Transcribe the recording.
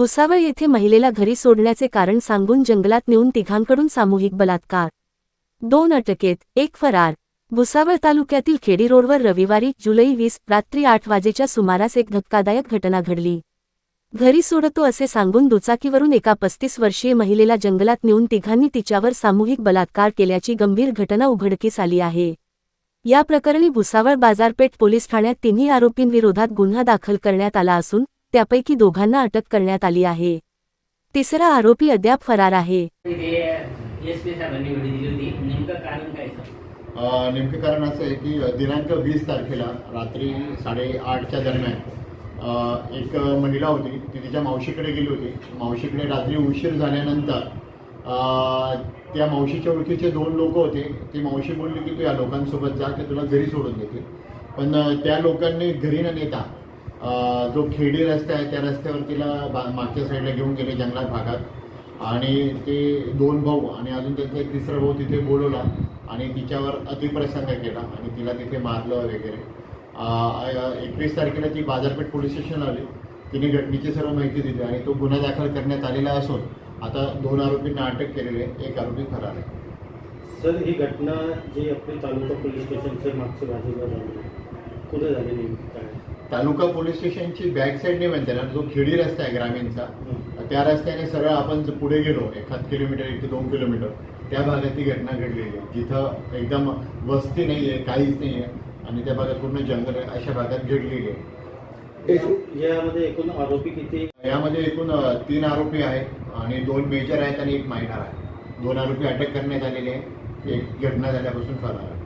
भुसावळ येथे महिलेला घरी सोडण्याचे कारण सांगून जंगलात नेऊन तिघांकडून सामूहिक बलात्कार. दोन अटकेत एक फरार. भुसावळ तालुक्यातील खेडी रोडवर रविवारी जुलै वीस रात्री आठ वाजेच्या सुमारास एक धक्कादायक घटना घडली. घरी सोडतो असे सांगून दुचाकीवरून एका पस्तीस वर्षीय महिलेला जंगलात नेऊन तिघांनी तिच्यावर सामूहिक बलात्कार केल्याची गंभीर घटना उघडकीस आली आहे. या प्रकरणी भुसावळ बाजारपेठ पोलीस ठाण्यात तिन्ही आरोपींविरोधात गुन्हा दाखल करण्यात आला असून त्यापैकी दोघांना अटक करण्यात आली आहे. तिसरा आरोपी अद्याप फरार आहे. नेमकं कारण असं आहे की दिनांक वीस तारखेला रात्री साडेआठच्या दरम्यान एक महिला होती ती तिच्या मावशीकडे गेली होती. मावशीकडे रात्री उशीर झाल्यानंतर त्या मावशीच्या ओळखीचे दोन लोक होते. ती मावशी बोलली की तू या लोकांसोबत जा ते तुला घरी सोडून देतील. पण त्या लोकांनी घरी न नेता जो खेडी रस्ता आहे त्या रस्त्यावर तिला बा मागच्या साईडला घेऊन गेले जंगलात भागात. आणि ते दोन भाऊ आणि अजून त्यांचा एक तिसरा भाऊ तिथे बोलवला आणि तिच्यावर अतिप्रसंग केला आणि तिला तिथे मारलं वगैरे. एकवीस तारखेला ती बाजारपेठ पोलीस स्टेशन आली. तिने घटनेची सर्व माहिती दिली आणि तो गुन्हा दाखल करण्यात आलेला असून आता दोन आरोपींना अटक केलेली आहे एक आरोपी फरार आहे. सर ही घटना जी आपली तालुका पोलीस स्टेशनच्या मागच्या बाजूला झाली कुठे झाली नेमकी काय? तालुका पोलीस स्टेशनची बॅक साईडने म्हणते ना जो खेडी रस्ता आहे ग्रामीणचा त्या रस्त्याने सरळ आपण पुढे गेलो एखाद किलोमीटर एक ते दोन किलोमीटर त्या भागात ती घटना घडलेली आहे. जिथं एकदम वस्ती नाही आहे काहीच नाही आहे आणि त्या भागात पूर्ण जंगल आहे अशा भागात घडलेली आहे. या- यामध्ये एकूण आरोपी किती? यामध्ये एकूण तीन आरोपी आहेत आणि दोन मेजर आहेत आणि एक मायनर आहे. दोन आरोपी अटक करण्यात आलेले आहे एक घटना झाल्यापासून फरार आहे.